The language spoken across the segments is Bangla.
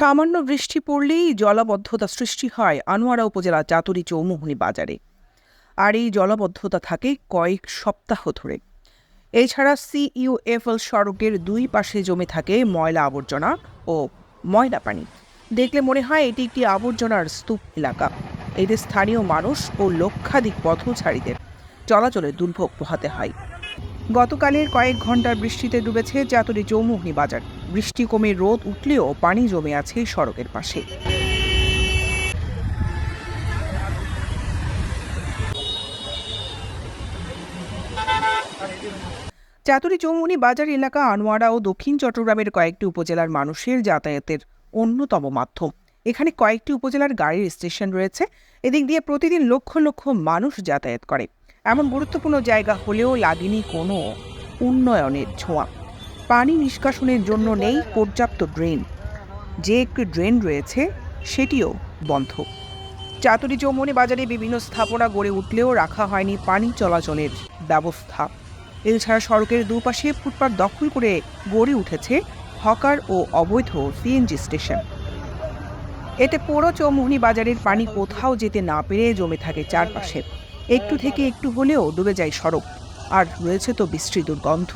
সামান্য বৃষ্টি পড়লেই জলাবদ্ধতা সৃষ্টি হয় আনোয়ারা উপজেলা চাতুরি চৌমুহনী বাজারে। আর এই জলাবদ্ধতা থাকে কয়েক সপ্তাহ ধরে। এছাড়া সিইউএফএল সড়কের দুই পাশে জমে থাকে ময়লা আবর্জনা ও ময়লা পানি। দেখলে মনে হয় এটি একটি আবর্জনার স্তূপ এলাকা। এতে স্থানীয় মানুষ ও লক্ষাধিক পথচারীদের চলাচলে দুর্ভোগ পোহাতে হয়। গতকালের কয়েক ঘণ্টার বৃষ্টিতে ডুবেছে চাতুরি চৌমুহনী বাজার। বৃষ্টি কমে রোদ উঠলেও পানি জমে আছে সড়কের পাশে। চাতুরি চৌমুহনী বাজার এলাকা আনোয়ারা ও দক্ষিণ চট্টগ্রামের কয়েকটি উপজেলার মানুষের যাতায়াতের অন্যতম মাধ্যম। এখানে কয়েকটি উপজেলার গাড়ির স্টেশন রয়েছে। এদিক দিয়ে প্রতিদিন লক্ষ লক্ষ মানুষ যাতায়াত করে। এমন গুরুত্বপূর্ণ জায়গা হলেও লাগেনি কোনো উন্নয়নের ছোঁয়া। পানি নিষ্কাশনের জন্য নেই পর্যাপ্ত ড্রেন। যে একটি ড্রেন রয়েছে, সেটিও বন্ধ। চাতুরি চৌমনি বাজারে বিভিন্ন স্থাপনা গড়ে উঠলেও রাখা হয়নি পানি চলাচলের ব্যবস্থা। এছাড়া সড়কের দুপাশে ফুটপাত দখল করে গড়ে উঠেছে হকার ও অবৈধ সিএনজি স্টেশন। এতে পুরো চৌমুহনী বাজারের পানি কোথাও যেতে না পেরে জমে থাকে চারপাশে। একটু থেকে একটু হলেও ডুবে যায় সড়ক আর রয়েছে তো বৃষ্টি দুর্গন্ধ।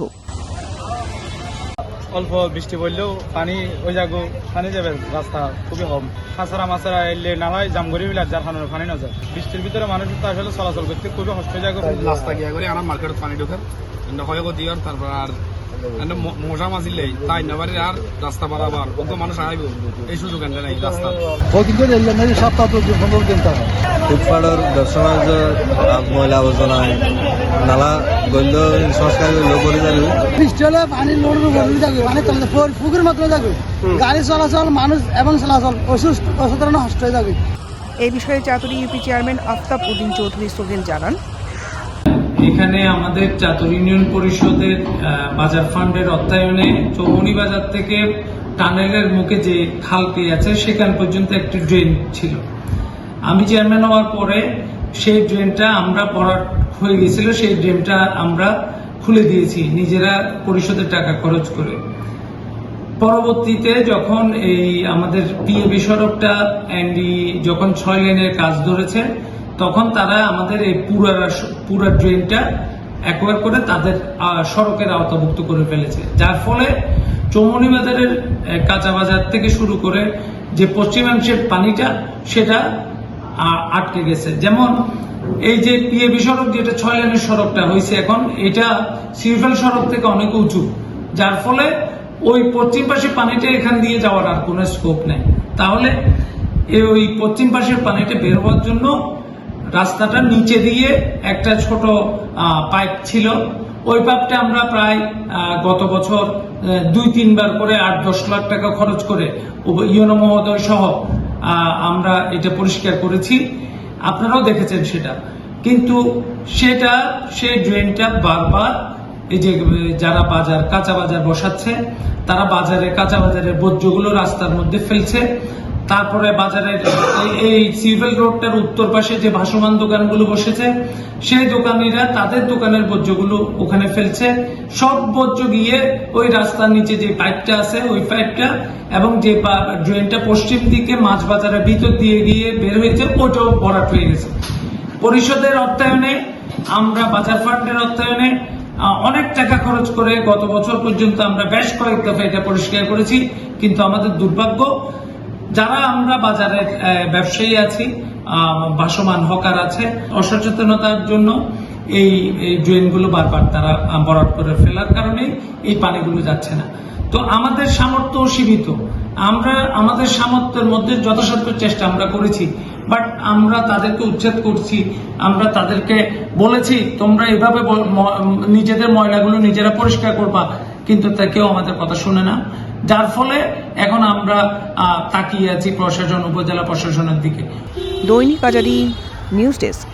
অল্প বৃষ্টি পড়লেও পানি ওই জায়গা পানি যাবে রাস্তা খুবই কম। খাঁচারা মাছারা এলে না হয় করে বিলার যার খানোর পানি না যায়। বৃষ্টির ভিতরে মানুষ তো আসলে চলাচল করতে খুবই কষ্ট হয়ে যায়। রাস্তা গিয়া করে আমার মার্কেটত পানি ঢোকার নয় দিয়ে তারপর আর মশা মাছিলেই তাই আর রাস্তা বাড়াবার কত মানুষ আইব এই সুযোগ এনে নাই রাস্তা কদিন করে সপ্তাহ তো পনেরো দিন থাকে ফুটপাথর ব্যবসা বাণিজ্য ময়লা আবর্জনা নালা গল্য সংস্কার যাবে বৃষ্টি হলে পানি লোড ভরে যাবে মানে তলে পুকুর মাত্র যাবে গাড়ি চলাচল মানুষ এবং চলাচল অসুস্থ অসাধারণ নষ্ট হয়ে যাবে এই বিষয়ে চাতুরি ইউপি চেয়ারম্যান আফতাব উদ্দিন চৌধুরী সোহেল জানান। এখানে আমাদের চাতুর ইউনিয়ন পরিষদের বাজার ফান্ডের অর্থায়নে চৌমনি বাজার থেকে টানেলের মুখে যে খালটি আছে, সেখান পর্যন্ত একটি ড্রেন ছিল। আমি চেয়ারম্যান হওয়ার পরে সেই ড্রেনটা আমরা ভরাট হয়ে গেছিল, সেই ড্রেনটা আমরা খুলে দিয়েছি নিজেরা পরিষদের টাকা খরচ করে। পরবর্তীতে যখন এই আমাদের পিএবি সড়কটা অ্যান্ডি যখন ছয় লেনের কাজ ধরেছে তখন তারা আমাদের এই পুরা পুরা ড্রেনটা একবার করে তাদের সড়কের আওতাভুক্ত করে ফেলেছে। যার ফলে চৌমনি বাজারের কাঁচা বাজার থেকে শুরু করে যে পশ্চিমাংশের পানিটা, সেটা আটকে গেছে। যেমন এই যে পিএবি সড়ক, যেটা ছয় লেনের সড়কটা হয়েছে এখন, এটা সিরিফেল সড়ক থেকে অনেক উঁচু। যার ফলে ওই পশ্চিম পাশের পানিটা এখান দিয়ে যাওয়ার আর কোনো স্কোপ নেই। তাহলে ওই পশ্চিম পাশের পানিটা বের হওয়ার জন্য রাস্তাটা নিচে দিয়ে একটা ছোট পাইপ ছিল। ওই পাইপটা আমরা প্রায় গত বছর দুই, তিনবার করে আট, দশ লাখ টাকা খরচ করে ইউনো মহোদয় সহ আমরা এটা পরিষ্কার করেছি। আপনারাও দেখেছেন সেটা। কিন্তু সেটা, সে ড্রেনটা বারবার এই যে, যারা বাজার, কাঁচা বাজার বসাচ্ছে, তারা বাজারে, কাঁচা বাজারের বর্জ্যগুলো রাস্তার মধ্যে ফেলছে। তারপরে বাজারের এই- সিভিল রোডটার উত্তর পাশে যে ভাসমান দোকানগুলো বসেছে, সেই দোকানিরা তাদের দোকানের বর্জ্যগুলো ওখানে ফেলছে। সব বর্জ্য গিয়ে ওই রাস্তার নিচে যে পাইপটা আছে, ওই পাইপটা এবং যে ড্রেনটা পশ্চিম দিকে মাছ বাজারের ভিতর দিয়ে গিয়ে বের হয়েছে, ওটাও ভরাট হয়ে গেছে। পরিষদের অর্থায়নে, আমরা বাজার ফান্ডের অর্থায়নে অনেক টাকা খরচ করে গত বছর পর্যন্ত আমরা বেশ কয়েক দফা এটা পরিষ্কার করেছি, কিন্তু আমাদের দুর্ভাগ্য যারা আমরা বাজারের ব্যবসায়ী আছি ভাসমান হকার আছে, অসচেতনতার জন্য এই ড্রেনগুলো বারবার তারা ভরাট করে ফেলার কারণে এই পানিগুলো যাচ্ছে না। তো আমাদের সামর্থ্য সীমিত। আমরা, আমাদের সামর্থ্যের মধ্যে যথাসাধ্য চেষ্টা আমরা করেছি, বাট আমরা তাদেরকে উচ্ছেদ করছি, আমরা তাদেরকে বলেছি, তোমরা এভাবে নিজেদের ময়লাগুলো নিজেরা পরিষ্কার করবা, কিন্তু তা কেউ আমাদের কথা শুনে না। যার ফলে এখন আমরা তাকিয়ে আছি প্রশাসন উপজেলা প্রশাসনের দিকে। দৈনিক আজাদি নিউজ ডেস্ক।